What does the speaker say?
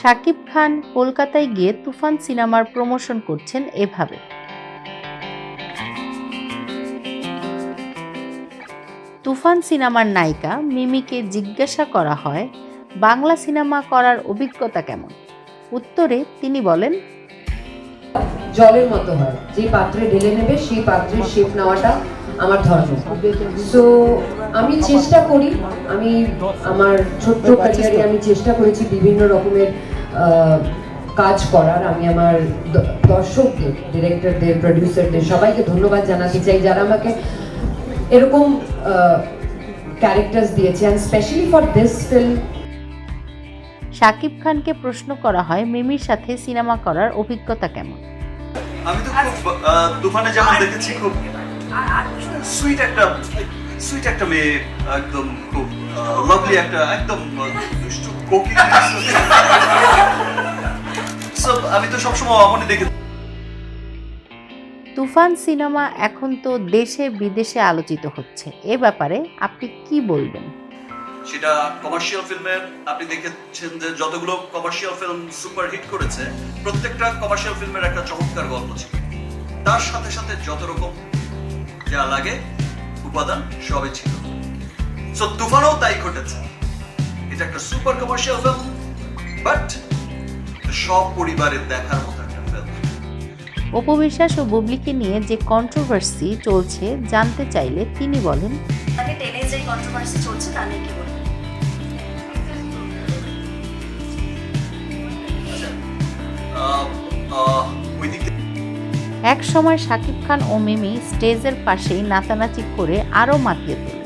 শাকিব খান কলকাতায় গিয়ে তুফান সিনেমার প্রমোশন করছেন এভাবে। তুফান সিনেমার নায়িকা মিমিকে জিজ্ঞাসা করা হয়, বাংলা সিনেমা করার অভিজ্ঞতা কেমন? উত্তরে তিনি বলেন, জলের মতো হয়। যে পাত্রে ঢেলে নেবে, সেই পাত্রের শেপ নেওয়াটা আমার ধর্ম। সো আমি চেষ্টা করি আমি আমার ছোট্ট ক্যারিয়ারে আমি চেষ্টা করেছি বিভিন্ন রকমের কাজ করার। আমি আমার দর্শকদের ডিরেক্টরদের প্রডিউসারদের সবাইকে ধন্যবাদ জানাতে চাই যারা আমাকে এরকম ক্যারেক্টার্স দিয়েছে। And specially for this film Shakib খানকে প্রশ্ন করা হয় মিমির সাথে সিনেমা করার অভিজ্ঞতা কেমন? আমি তো খুব তুফানে যেমন দেখেছি খুব। সুইট একটা সুইট একটা মেয়ে একদম খুব লাভলি একটা একদম দুষ্টু So, আমি তো সবসময় অমনি দেখে তুফান সিনেমা এখন তো দেশে বিদেশে আলোচিত হচ্ছে। এ ব্যাপারে আপনি কি বলবেন? সেটা কমার্শিয়াল ফিল্মের আপনি দেখেছেন যে যতগুলো কমার্শিয়াল ফিল্ম সুপার হিট করেছে প্রত্যেকটা কমার্শিয়াল ফিল্মের একটা চমৎকার গল্প ছিল। তার সাথে সাথে যত রকম যা লাগে উপাদান সবই ছিল। সো তুফানও তাই ঘটেছে। এটা একটা সুপার কমার্শিয়াল ফিল্ম বাট সব পরিবারের দেখার মতো একটা ফিল্ম অপবিশ্বাস ও বুবলিকে নিয়ে যে কন্ট্রোভার্সি চলছে জানতে চাইলে তিনি বলেন তাকে টেনে যে কন্ট্রোভার্সি চলছে তা নিয়ে কি বলবেন এক সময় শাকিব খান ও মিমি স্টেজের পাশেই নাচানাচি করে আরও মাতিয়ে তোলে।